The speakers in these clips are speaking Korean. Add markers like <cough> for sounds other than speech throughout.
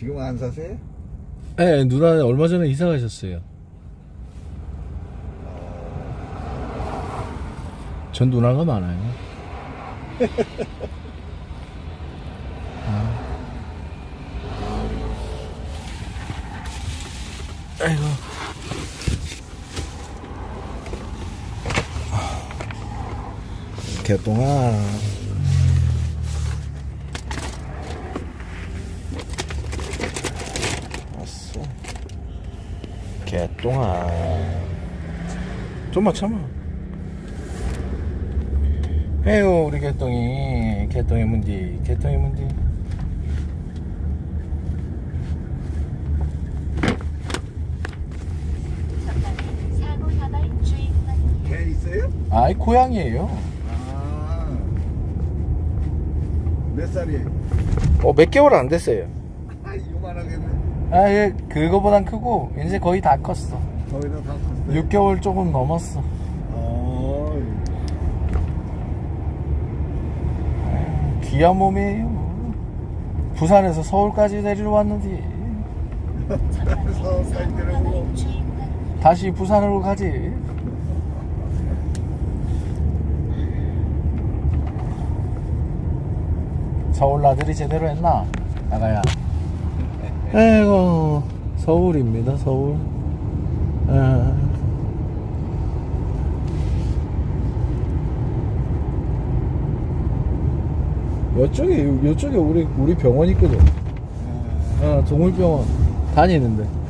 지금 안 사세요? 네, 누나 얼마 전에 이사 가셨어요. 전 누나가 많아요. 아. <laughs> 아이고. 개똥아. 개똥아. 좀만 참아. 해요, 우리 개똥이. 개똥이 문디. 개똥이 문디. 개 있어요? 아이, 고양이에요. 아. 몇 살이에요? 어, 몇 개월 안 됐어요. 아, 요만하겠네. 아, 얘, 그거보단 크고, 이제 거의 다 컸어. 거기다 다 컸어요. 6개월 조금 넘었어. 어, 귀한 몸이에요. 부산에서 서울까지 데리러 왔는데. <laughs> 다시 부산으로 가지. 서울 나들이 제대로 했나? 나가야. 에이고, 서울입니다, 서울. 아. 요쪽에, 요쪽에 우리, 우리 병원 있거든. 어, 동물병원 다니는데.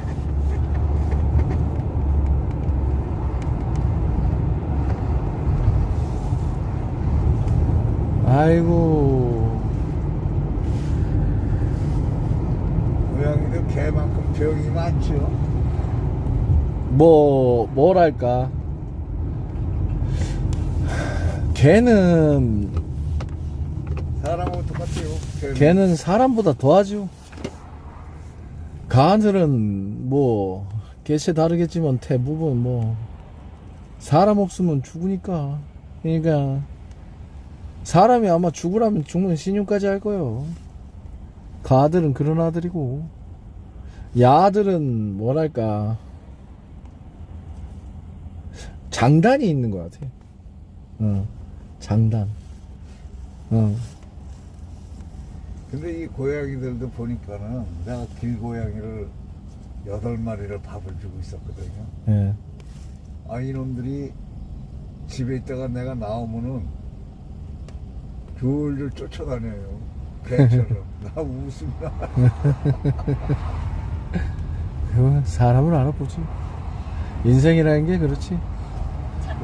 아이고 고양이도 개만큼 병이 많죠. 뭐 뭐랄까 걔는 사람하고 똑같아요. 개는. 걔는 사람보다 더하죠 가들은 뭐 개체 다르겠지만 대부분 뭐 사람 없으면 죽으니까 그러니까 사람이 아마 죽으라면 죽는 신용까지 할 거예요 가들은 그런 아들이고 야들은 뭐랄까 장단이 있는 것 같아 어, 장단 어. 근데 이 고양이들도 보니까는 내가 길고양이를 여덟 마리를 밥을 주고 있었거든요. 예. 아, 이놈들이 집에 있다가 내가 나오면은 줄줄 쫓아다녀요. <laughs> 개처럼. 나 웃음 나. <laughs> 사람을 알아보지. 인생이라는 게 그렇지.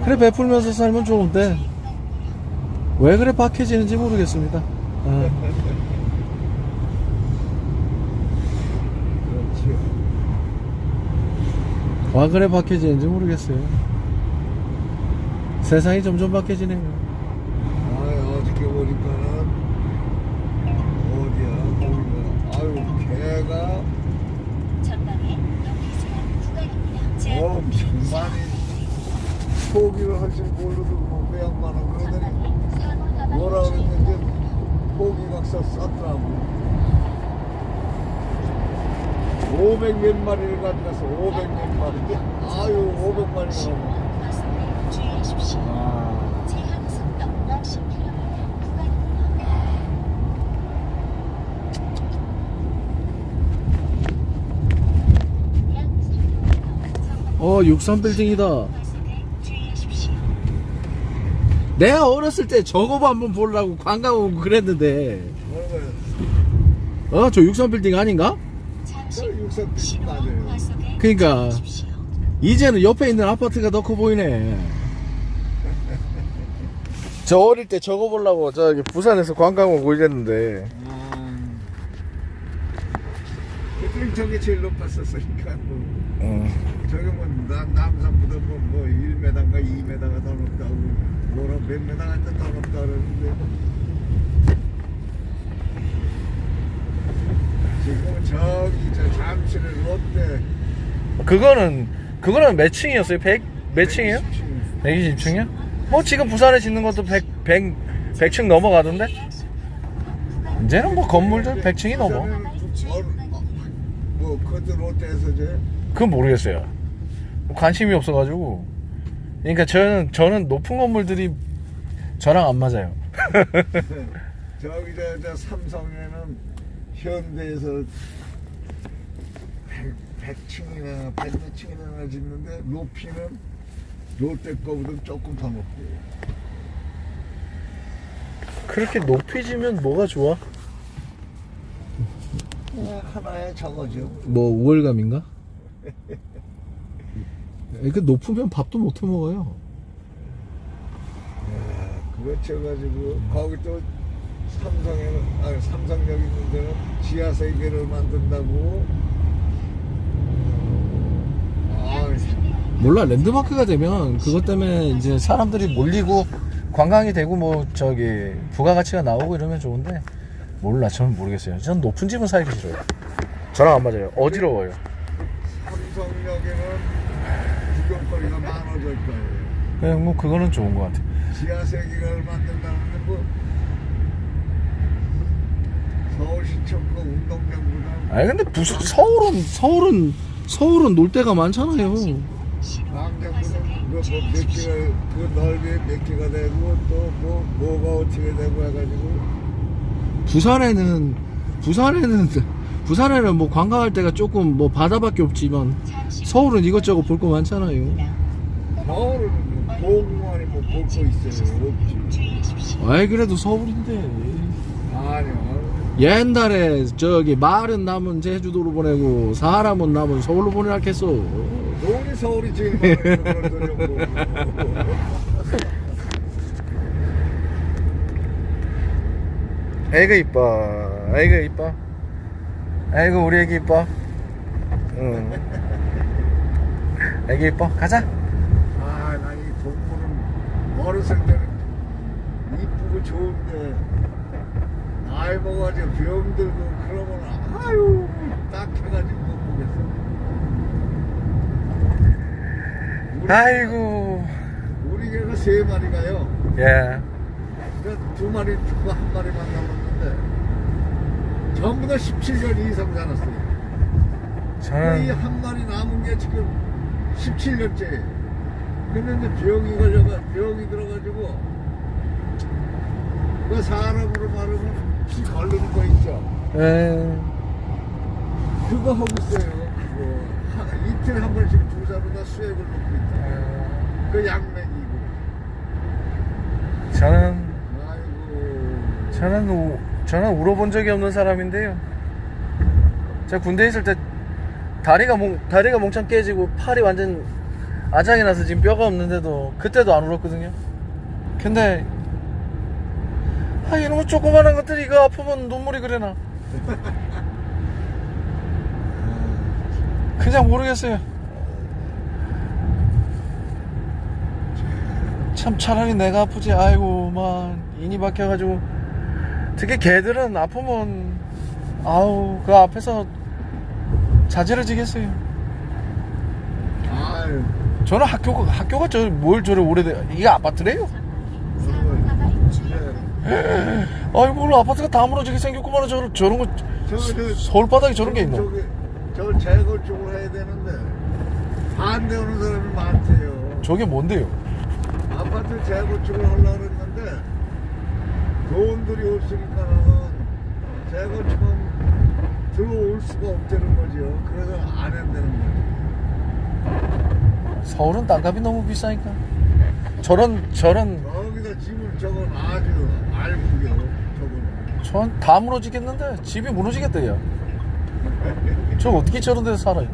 그래 베풀면서 살면 좋은데 왜 그래 박해지는지 모르겠습니다. 어. 그렇지. 와 그래 박해지는지 모르겠어요. 세상이 점점 박해지네요. 아, 어저께 보니까는 어디야? 거기가. 아유, 개가 전방에 노티스한 구간입니다. 엄청 많이 포기를 할줄 모르고 그 양반은 그러더니 뭐라 주의 그랬는데 포기 각서 썼더라고. 500 몇 마리를 가져가서 500 몇 마리 아유 500 마리가 구간입니다. 주의하십시오. 아, 제한 속도 50km 구간입니다. 약 3km 어 63빌딩이다. 과속에 주의하십시오. 내가 어렸을 때 저거 한번 보려고 관광 오고 그랬는데 어 저 63빌딩 아닌가? 주의하십시오. 이제는 옆에 있는 아파트가 더 커 보이네. 저 어릴 때 저거 보려고 저기 부산에서 관광 오고 이랬는데 그때 저게 제일 높았었으니까 뭐 어. 뭐 남, 남산보다 뭐, 뭐 1m인가 2m가 더 높다고 뭐라 몇 m가 더 높다 그러는데 지금은 저기 저 잠실을 롯데 그거는 그거는 몇 층이었어요? 100? 몇 층이에요? 120층이요? 뭐 지금 부산에 짓는 것도 100, 100, 100층 넘어가던데? 이제는 뭐 건물들 100층이 넘어. 어, 뭐 그것도 롯데에서 제 그건 모르겠어요. 관심이 없어가지고. 그러니까 저는 저는 높은 건물들이 저랑 안 맞아요. <laughs> 저기 저, 저 삼성에는 현대에서 100, 100층이나 100몇 층이나 짓는데 높이는 롯데 거보다 조금 더 높고 그렇게 높이 지면 뭐가 좋아? 어, 하나에 적어죠 뭐 우월감인가? <laughs> 그 높으면 밥도 못 해 먹어요. 그거 쳐가지고 거기 또 삼성에는 아 삼성역 있는 데는 지하 세계를 만든다고 아 몰라 랜드마크가 되면 그것 때문에 이제 사람들이 몰리고 관광이 되고 뭐 저기 부가가치가 나오고 이러면 좋은데 몰라 저는 모르겠어요. 전 높은 집은 살기 싫어요. 저랑 안 맞아요. 어지러워요. 삼성역에는 구경 거리가 많아질 거예요. 그냥 뭐 그거는 좋은 것 같아. 지하 세계를 만든다는데 뭐 서울시청 그 운동장보다 아니 근데 무슨 서울은 서울은 서울은 놀 데가 많잖아요. 광장보다 그뭐몇 개가 그 넓이에 몇 개가 되고 또 뭐 뭐가 어떻게 되고 해가지고 부산에는 부산에는 부산에는 뭐 관광할 데가 조금 뭐 바다밖에 없지만 서울은 이것저것 볼 거 많잖아요. 서울은 뭐 도공원이 뭐 볼 거 있어요 없지. 아이 그래도 서울인데 아니요. 옛날에 저기 말은 남은 제주도로 보내고 사람은 남은 서울로 서울이 제일 많은 그런 소리 없고. 아이고 이뻐 아이고 이뻐 아이고 우리 애기 이뻐. 응. <laughs> 애기 이뻐? 가자. 아, 나 이 동물은 어렸을 때는 이쁘고 좋은데 나이 먹어가지고 병들고 그러면 아유 딱 해가지고 못 보겠어. 우리, 아이고. 우리 개가 세 마리가요. 예. 그두 마리 죽고 한 마리 만 남았는데 전부 다 17년 이상 살았어요. 이 저는 한 마리 남은 게 지금 17년째. 근데 이제 병이 걸려가 병이 들어가지고 그 사람으로 말하면 피 걸리는 거 있죠. 에, 그거 하고 있어요. 그거 하- 이틀 한 번씩 주사로 다 수액을 놓고 있다. 그 약맥이고. 저는 아이고. 저는 우, 저는 울어본 적이 없는 사람인데요. 제가 군대 있을 때 다리가 몽 다리가 몽창 깨지고 팔이 완전 아장이 나서 지금 뼈가 없는데도 그때도 안 울었거든요. 근데 아 이놈의 조그만한 것들이 이거 아프면 눈물이 그래나 <laughs> 그냥 모르겠어요. 참 차라리 내가 아프지 아이고 막 인이 박혀가지고 특히 개들은 아프면 아우 그 앞에서 자지러지겠어요. 아유. 저는 학교가 학교가 저 뭘 저래 오래돼 이게 아파트래요? 아이고 오늘 아파트가 다 무너지게 생겼구만. 저런 저런 거 저, 저, 서울 바닥에 저런 게 있노 저기, 저 재건축을 해야 되는데 반대하는 사람이 많대요. 저게 뭔데요? 아파트 재건축을 하려고 했는데 돈들이 없으니까는 재건축은 들어올 수가 없다는 거죠. 그래서 안 한다는 거죠. 서울은 땅값이 너무 비싸니까 저런 저런 여기다 집을 저건 아주 알고요. 저거는. 전다 무너지겠는데 집이 무너지겠다 야. 저 어떻게 저런 데서 살아요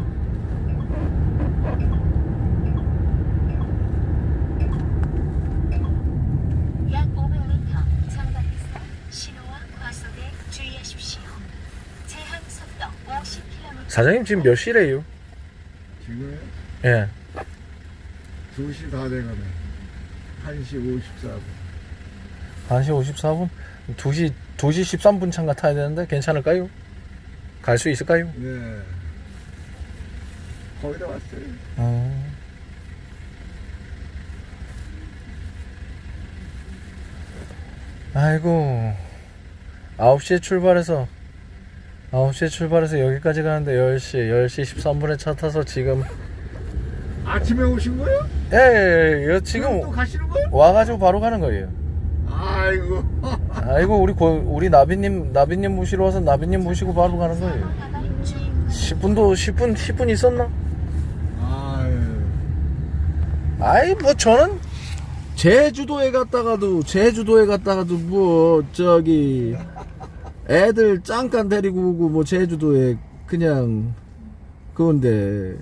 약 500m 전방에서 신호와 과속에 주의하십시오. 제한 속도 50km. 사장님 지금 몇 시래요 지금 예 2시 다 돼가네. 1시 54분. 1시 54분 2시 2시 13분 차가 타야 되는데 괜찮을까요? 갈 수 있을까요? 네. 거의 다 왔어요. 어. 아이고 9시에 출발해서 9시에 출발해서 여기까지 가는데 10시 10시 13분에 차 타서 지금 아침에 오신 거예요? 예, 예, 예 그럼 또 지금 가시는 거예요? 와가지고 바로 가는 거예요 아이고 아이고 우리 고, 우리 나비님 나비님 모시러 와서 나비님 모시고 바로 가는 거예요 사고 주의하십시오. 10분도 10분 10분 있었나? 아유 아이 뭐 저는 제주도에 갔다가도 제주도에 갔다가도 뭐 저기 애들 잠깐 데리고 오고 뭐 제주도에 그냥 그건데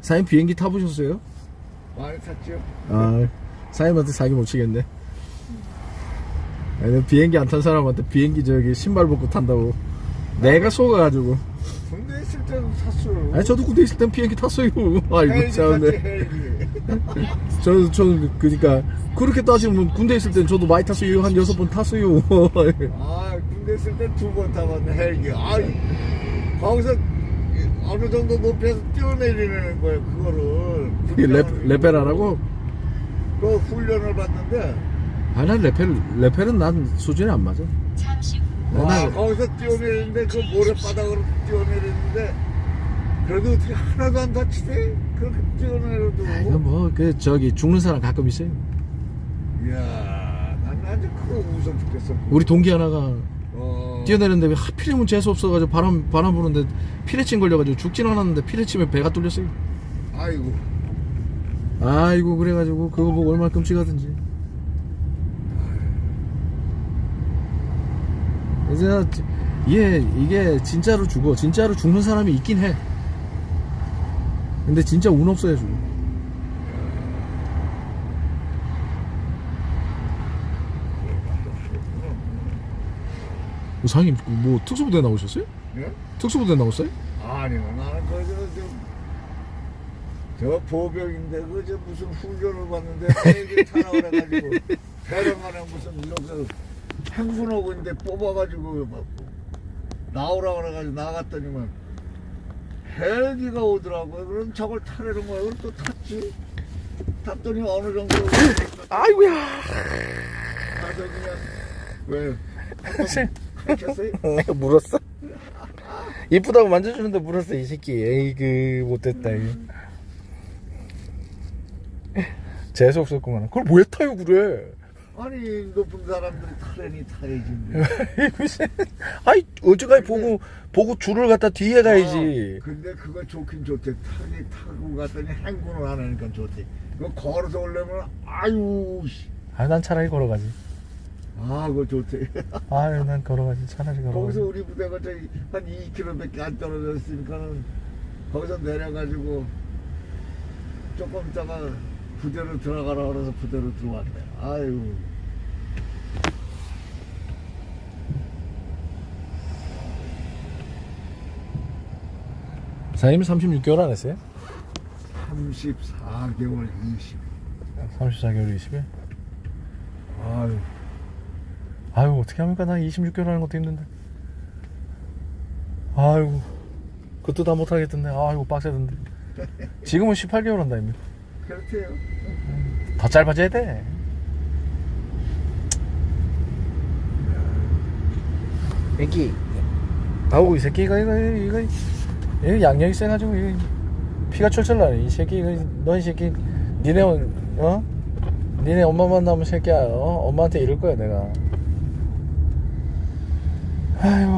사장님 비행기 타보셨어요? 많이 탔죠? 아 사장님한테 사기 못 치겠네. 아니, 비행기 안 탄 사람한테 비행기 저기 신발 벗고 탄다고. 내가 속아가지고. 군대 있을 때는 탔어요. 아니 저도 군대 있을 땐 비행기 탔어요. <laughs> 아이고 헬기 참네. 탔지 헬기 저는 저는 그러니까 그렇게 따지면 군대 있을 땐 저도 많이 탔어요. 한 여섯 번 탔어요. <laughs> 아 군대 있을 때 두 번 타봤네 헬기. 아이 거기서 어느 정도 높이에서 뛰어내리는 거예요 그거를. 레, 훈련을- 레페라라고? 그 훈련을 받는데. 아난 레펠 레펠은 난 수준이 안 맞아. 잠시 후. 와 나- 거기서 뛰어내리는데 그 모래바닥으로 뛰어내리는데 그래도 어떻게 하나도 안 다치대? 그렇게 뛰어내려도 이거 뭐 그 저기 죽는 사람 가끔 있어요. 이야 난 아주 그거 웃어 죽겠어. 우리 동기 하나가 어... 뛰어내렸는데 왜 하필이면 재수 없어가지고 바람 바람 부는데 피레침 걸려가지고 죽진 않았는데 피레침에 배가 뚫렸어요. 아이고. 아이고 그래가지고 그거 보고 얼마나 끔찍하든지. 이제 얘 이게 진짜로 죽어. 진짜로 죽는 사람이 있긴 해 근데 진짜 운 없어야 죽어 상님 뭐 특수부대 나오셨어요? 예? 특수부대 나오셨어요? 아니요 나는 그저 저 보병인데 그 저 무슨 훈련을 받는데 헬기 타라 그래가지고 배령안에 무슨 이렇게 행군 오고 있는데 뽑아가지고 막 나오라 그래가지고 나갔더니만 헬기가 오더라고요. 그럼 저걸 타려는 거예요 그럼 또 탔지. 탔더니 어느 정도. 아이고야. 가서 그냥 <laughs> 왜 켰어요? 내가 물었어? 이쁘다고 만져주는데 물었어 이 새끼. 에이 그 못됐다 이거 재수 없었구만. 그걸 왜 타요 그래 아니 높은 사람들이 타려니 타야지 <laughs> 씨. 아이 어제까지 보고 보고 줄을 갖다 뒤에 가야지 어, 근데 그거 좋긴 좋대. 타기 타고 갔더니 행군을 안 하니까 좋대. 그거 걸어서 오려면 아유 씨. 아난 차라리 걸어가지 아 그거 좋대. 아유 난 걸어가지 차라리 거기서 걸어가지 우리 부대가 저기 한 2km밖에 안 떨어져 있으니까는 거기서 내려가지고 조금 있다가 부대로 들어가라 그래서 부대로 들어왔네. 아유. 사장님 36개월 안 했어요? 34개월 20. 34개월 20일? 아유. 아유 어떻게 합니까? 나 26개월 하는 것도 힘든데. 아유 그것도 다 못하겠던데. 아이고 빡세던데. 지금은 18개월 한다 이미 그렇대요. 더 짧아져야 돼. 애기. 아우 이 새끼가 이거 이거 이거 양력이 세가지고 이거 피가 철철 나네. 이 새끼 너이 새끼 니네 어? 니네 엄마 만나면 새끼야 어? 엄마한테 이럴 거야 내가. 아유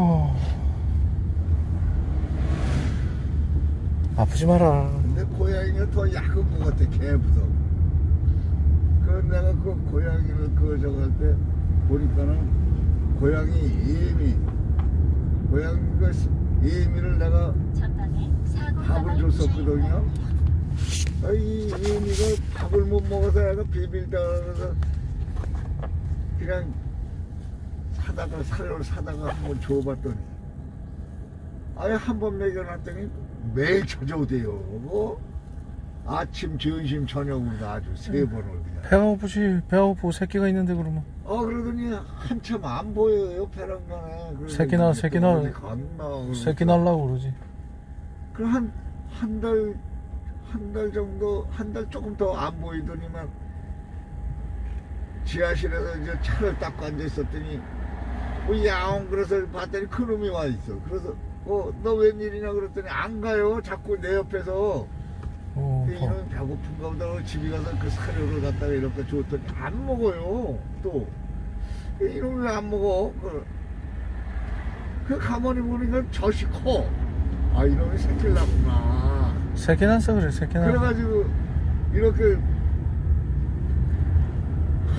아프지 마라. 근데 고양이가 더 약한 것 같아 개보다 그 내가 그 고양이를 그거 저거 할때 보니까는 고양이 예미 고양이 그 예미를 내가 밥을 줬었거든요. 아, 이 예미가 밥을 못 먹어서 내가 비빌다 그래서 그냥 사다가 사료를 사다가 한번 줘봤더니 아예 한 번 먹여놨더니 매일 찾아오대요. 뭐? 아침 점심 저녁으로 아주 세 번을 배가 고프지 배가 고프고 새끼가 있는데 그러면 어 그러더니 한참 안 보여요 베란다에 그래서 새끼 나, 새끼 또 나. 새끼 날라고 그러지 그럼 한 한 달 한 달 정도 한 달 조금 더 안 보이더니만 지하실에서 이제 차를 닦고 앉아 있었더니 뭐 야옹 그래서 봤더니 큰 놈이 와 있어. 그래서 어너 웬일이냐 그랬더니 안 가요. 자꾸 내 옆에서 어, 그 이놈 배고픈가 보다 집에 가서 그 사료를 갖다가 이렇게 줬더니 안 먹어요. 또 이놈 왜 안 먹어? 그, 그 가만히 보니까 젖이 커. 아 이놈이 새끼를 낳구나. 새끼 났어 그래 새끼 났어 그래가지고 이렇게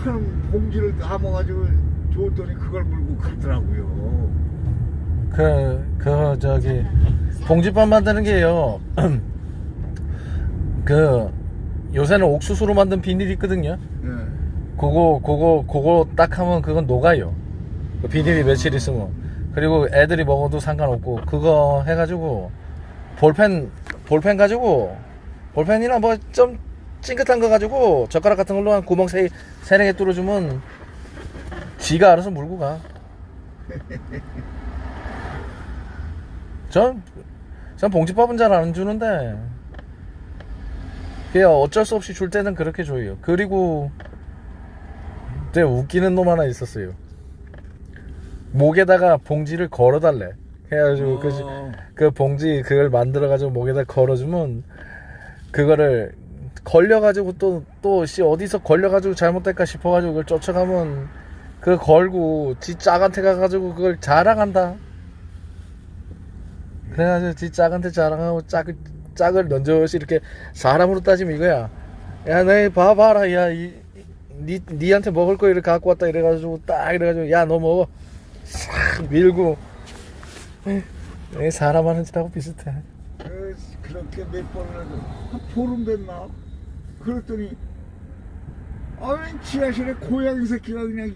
한 봉지를 담아가지고 줬더니 그걸 물고 가더라고요. 그, 그, 저기, 봉지밥 만드는 게요. <clears throat> 그, 요새는 옥수수로 만든 비닐 있거든요. 예. 그거, 그거, 그거 딱 하면 그건 녹아요. 그 비닐이 며칠 있으면. 그리고 애들이 먹어도 상관없고, 그거 해가지고, 볼펜, 볼펜 가지고, 볼펜이나 뭐 좀 찡긋한 거 가지고, 젓가락 같은 걸로 한 구멍 세, 세네 개 뚫어주면, 지가 알아서 물고 가. <laughs> 전, 전 봉지밥은 잘 안 주는데, 그냥 어쩔 수 없이 줄 때는 그렇게 줘요. 그리고, 되게 웃기는 놈 하나 있었어요. 목에다가 봉지를 걸어달래. 해가지고, 그, 어. 그 봉지 그걸 만들어가지고 목에다 걸어주면, 그거를 걸려가지고 또, 또, 씨, 어디서 걸려가지고 잘못될까 싶어가지고 그걸 쫓아가면, 그거 걸고, 지 짝한테 가가지고 그걸 자랑한다. 그래가지고 지 짝한테 자랑하고 짝을 짝을 넌저시 이렇게 사람으로 따지면 이거야. 야, 너 봐봐라, 야, 이, 니 니한테 먹을 거 이렇게 갖고 왔다 이래가지고 딱 이래가지고 야, 너 먹어. 싹 밀고. 에, 에, 사람 하는 짓하고 비슷해. 그, 그렇게 몇 번을 해도 한 보름 됐나? 그랬더니 아니 지하실에 고양이 새끼가 그냥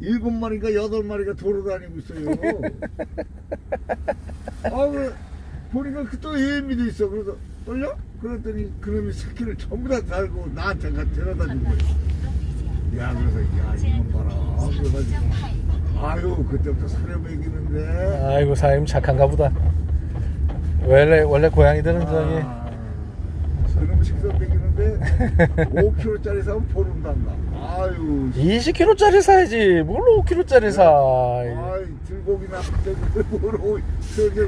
일곱 마리가 여덟 마리가 돌아다니고 있어요. <laughs> 아, 그래 보니까 그또 예미도 있어. 그래서 떨려? 그랬더니 그놈이 새끼를 전부 다 달고 나한테 가 데려다 준 거야. 야, 그래서 야 이놈 봐라. 그래가지고 아유 그때부터 사료 먹이는데. 아이고 사장님 착한가 보다. 원래 원래 고양이들은 저기 아, 그놈 식사 먹이는데 5kg짜리 사면 보름 단다. 아유. 20kg짜리 사야지. 뭘로 5kg짜리 사? 아이 들고기나 뭐로 저기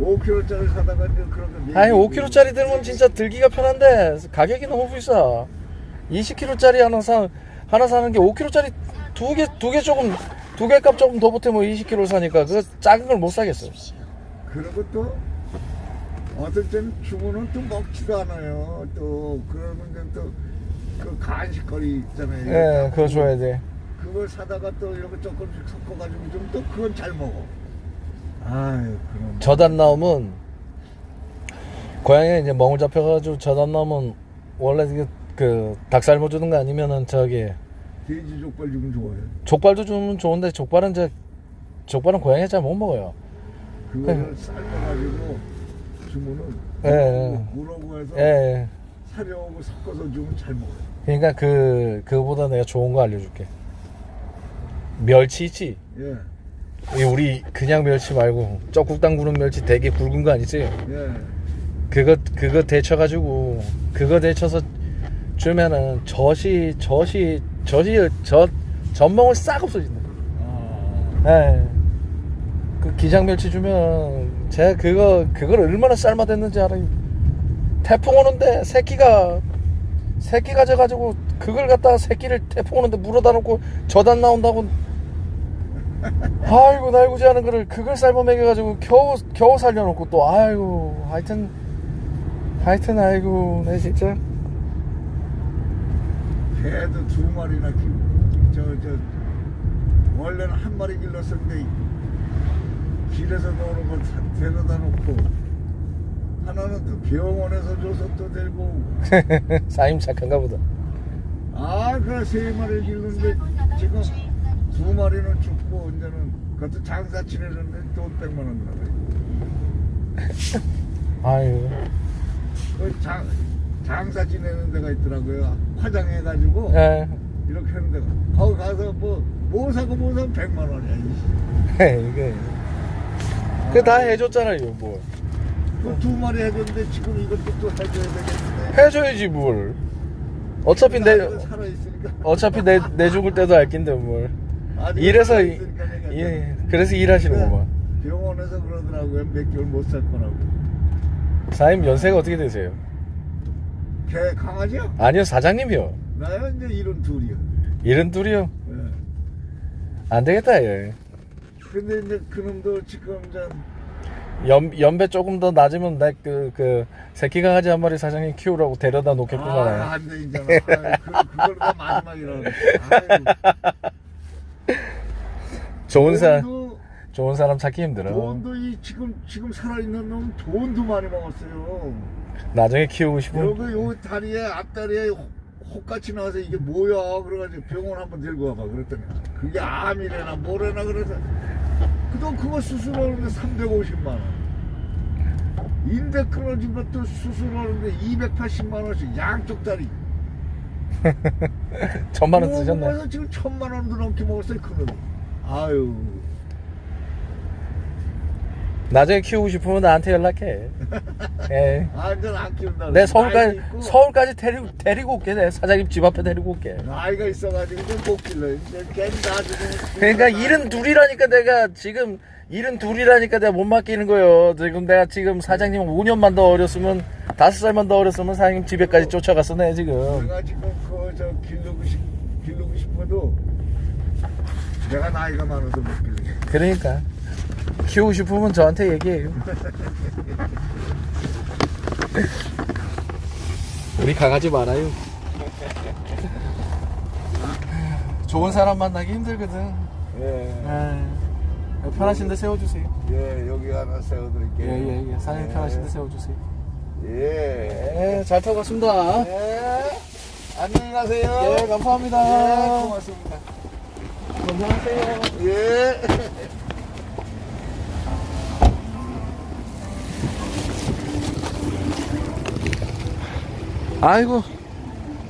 5kg짜리 사다가 이제 그런 거. 아니 5kg짜리 들면 진짜 들기가 편한데 가격이 너무 비싸. 20kg짜리 하나 사 하나 사는 게 5kg짜리 두 개 두 개 조금 두 개 값 조금 더 보태면 20kg 사니까 그 작은 걸 못 사겠어. 그리고 또 어떨 때는 주문은 또 먹지도 않아요. 또 그러면 또그 간식거리 있잖아요. 예, 그거 줘야 돼. 그걸 사다가 또 이렇게 조금씩 섞어가지고 좀 또 그건 잘 먹어. 아유 그럼. 안 나오면 고양이 이제 멍을 잡혀가지고 젖안 나오면 원래 그, 그 닭살 못 주는 거 아니면은 저기 돼지 족발 주면 좋아해. 족발도 주면 좋은데 족발은 이제 족발은 고양이 잘못 먹어요. 그거를 삶아가지고 주면은 예, 예. 무라고 해서 예. 사료하고 섞어서 주면 잘 먹어요. 그러니까 그 그거보다 내가 좋은 거 알려줄게. 멸치 있지? 예, 이 우리 그냥 멸치 말고 쩍국 담그는 멸치 되게 굵은 거 아니지? 예. 그거 그거 데쳐가지고 그거 데쳐서 주면은 젖이 젖이 젖이 젖 젖멍을 싹 없어진다. 아, 예. 그 기장 멸치 주면 제가 그거 그걸 얼마나 삶아댔는지 알아요. 태풍 오는데 새끼가 새끼 가져가지고 그걸 갖다가 새끼를 태풍 오는데 물어다 놓고 젖 안 나온다고 아이고 날구지 않은 거를 그걸 삶아 먹여가지고 겨우 겨우 살려놓고 또 아이고 하여튼 하여튼 아이고 내 진짜. 개도 두 마리나 키우고 저저 원래는 한 마리 길렀었는데 길에서 노는 걸 사- 데려다 놓고 하나는 또 병원에서 줘서 또 데리고. <laughs> 사임 착한가 보다. 아 그래 세 마리 길렀는데 지금 두 마리는 죽고 이제는 그것도 장사 치르는데 돈 100만 원 들어가요. <laughs> 아이고 그 장, 장사 지내는 데가 있더라고요. 화장해가지고 예 이렇게 하는 데가. 거기 가서 뭐, 뭐 사고 뭐 사면 100만 원이야 이씨. 이게. 그다 해줬잖아요 뭘. 그두 마리 해줬는데 지금 이것도 또 해줘야 되겠는데 해줘야지 뭘. 어차피 내 살아있으니까. 어차피 내, 내 죽을 때도 알 낀데 뭘 이래서 이- 예 그래서 일하시는 네. 거구만 병원에서 그러더라고요. 몇 개월 못 살 거라고. 사장님 연세가 어떻게 되세요? 개 강아지요? 아니요 사장님이요 나야 이제 이런 둘이요. 이런 둘이요 예. 안 되겠다 예. 근데 이제 그놈도 지금 이제 연, 연배 조금 더 낮으면 내그그 새끼 강아지 한 마리 사장님 키우라고 데려다 놓겠구만 아, 안 돼. 아유, 그, 그걸 다 마지막이라고. <laughs> 좋은 사 돈도, 좋은 사람 찾기 힘들어 돈도 이 지금, 지금 살아있는 놈 돈도 많이 먹었어요. 나중에 키우고 싶으면 여기 요 다리에, 앞다리에 혹- 혹같이 나와서 이게 뭐야? 그래가지고 병원 한번 들고 와봐. 그랬더니 그게 암이래나 뭐래나 그래서 그동 그거 수술하는데 350만 원. 인대 끊어진 것도 수술하는데 280만 원씩 양쪽 다리. <laughs> 천만 원 쓰셨네 그래서 지금 천만 원도 넘게 먹었어요 그놈. 아유. 나중에 키우고 싶으면 나한테 연락해 <laughs> 예. 완전 안 키운다. 내 서울까지 나이도 있고, 서울까지 데리고 데리고 올게 내 사장님 집 앞에 데리고 올게 나이가 있어가지고 좀못 길러. 이제 걔 나중에. 그러니까 일은 둘이라니까 내가 지금 일은 둘이라니까 내가 못 맡기는 거예요. 지금 내가 지금 사장님 5년만 더 어렸으면 다섯 살만 더 어렸으면 사장님 집에까지 쫓아갔어 내 지금. 내가 지금 그저 기르고 싶 기르고 싶어도 내가 나이가 많아서 못 길러. 그러니까 키우고 싶으면 저한테 얘기해요. 우리 강아지 많아요. 좋은 사람 만나기 힘들거든. 예. 아, 편하신 데 세워주세요. 예, 여기 하나 세워드릴게요. 예예예. 사장님 편하신 데 세워주세요. 예. 예, 잘 타고 갔습니다. 예. 안녕히 가세요. 예, 감사합니다. 예, 고맙습니다. 건강하세요. 예. 아이고,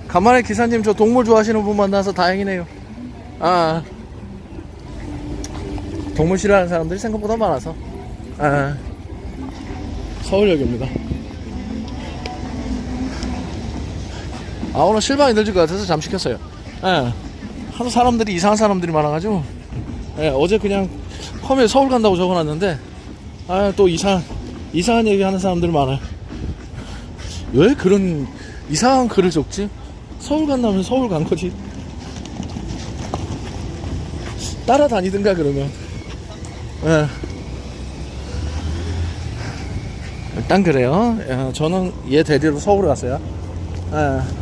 간만에 기사님 저 동물 좋아하시는 분 만나서 다행이네요. 아, 동물 싫어하는 사람들이 생각보다 많아서. 아, 서울역입니다. 아, 오늘 실방이 늦을 것 같아서 잠시 켰어요. 예. 하도 사람들이 이상한 사람들이 많아가지고, 예, 어제 그냥 컴에 서울 간다고 적어놨는데, 아, 또 이상, 이상한 얘기 하는 사람들이 많아요. 왜 그런 이상한 글을 적지? 서울 간다면 서울 간 거지. 따라다니든가 그러면. 예. 일단 그래요. 예, 저는 얘 데리러 서울 갔어요. 예.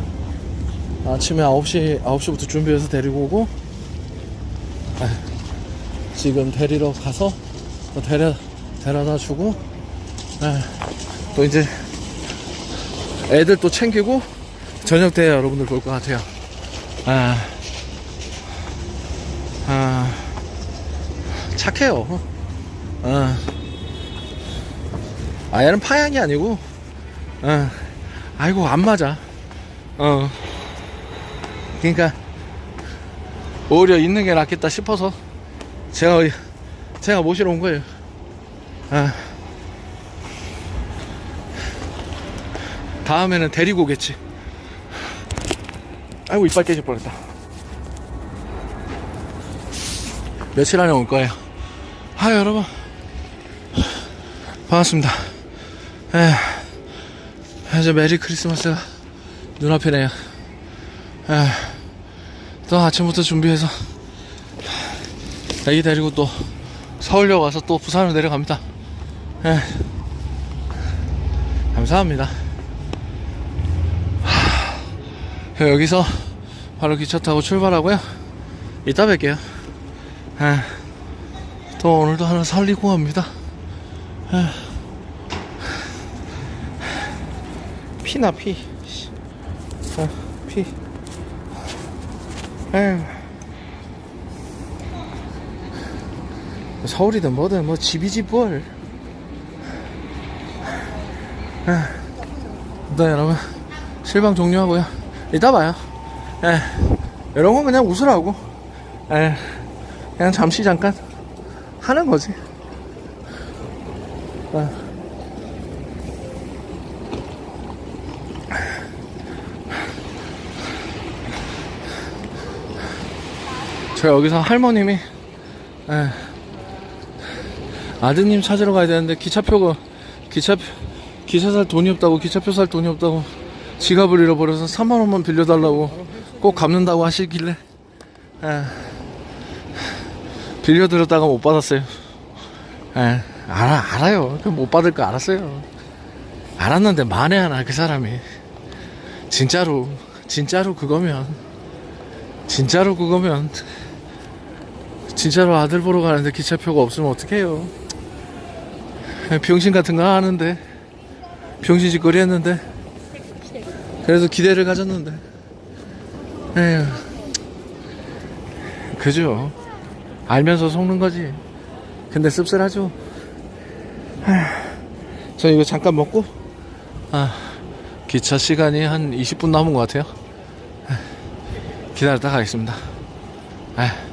아침에 9시, 9시부터 준비해서 데리고 오고, 예. 지금 데리러 가서 또 데려, 데려다 주고, 예. 또 이제 애들 또 챙기고 저녁 때 여러분들 볼 것 같아요. 아, 아, 착해요. 아, 아 얘는 파양이 아니고, 아, 아이고 안 맞아. 어, 그러니까 오히려 있는 게 낫겠다 싶어서 제가 제가 모시러 온 거예요. 아. 다음에는 데리고 오겠지. 아이고 이빨 깨질 뻔했다. 며칠 안에 올 거예요. 아 여러분 반갑습니다. 에, 이제 메리 크리스마스가 눈앞이네요. 에, 또 아침부터 준비해서 애기 데리고 또 서울역 와서 또 부산으로 내려갑니다. 에, 감사합니다. 여기서 바로 기차 타고 출발하고요. 이따 뵐게요. 아, 또 오늘도 하나 살리고 갑니다. 아, 피나 피. 아, 피. 에휴. 서울이든 뭐든 뭐 집이지 뭘. 아, 네 여러분 실방 종료하고요. 이따 봐요. 예. 이런 건 그냥 웃으라고. 예. 그냥 잠시 잠깐 하는 거지. 저 여기서 할머님이 에, 아드님 찾으러 가야 되는데 기차표가 기차 기차 살 돈이 없다고 기차표 살 돈이 없다고 지갑을 잃어버려서 3만 원만 빌려달라고 꼭 갚는다고 하시길래 에, 빌려드렸다가 못 받았어요. 에, 알아 알아요. 그못 받을 거 알았어요. 알았는데 만에 하나 그 사람이 진짜로 진짜로 그거면 진짜로 그거면 진짜로 아들 보러 가는데 기차표가 없으면 어떡해요? 병신 같은 거 하는데. 병신 짓거리 했는데. 그래도 기대를 가졌는데. 에휴. 그죠? 알면서 속는 거지. 근데 씁쓸하죠? 에휴, 저 이거 잠깐 먹고? 아 기차 시간이 한 20분 남은 것 같아요. 기다렸다 가겠습니다. 아,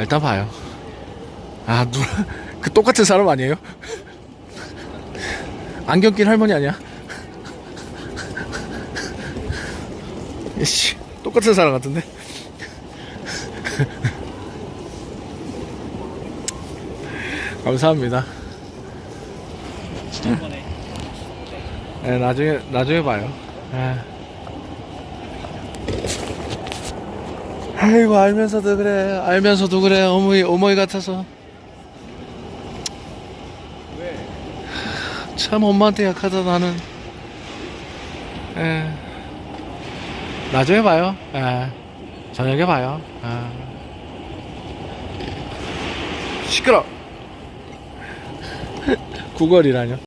일단 봐요. 아, 누, <laughs> 그 똑같은 사람 아니에요? <laughs> 안경 낀 할머니 아니야? <laughs> 씨, 똑같은 사람 같은데? 감사합니다. 네, 나중에, 나중에 봐요. 아. 아이고 알면서도 그래. 알면서도 그래. 어머니 어머니 같아서. 참 엄마한테 약하다 나는. 에 나중에 봐요. 에 저녁에 봐요. 아. 시끄러. <laughs> 구걸이라뇨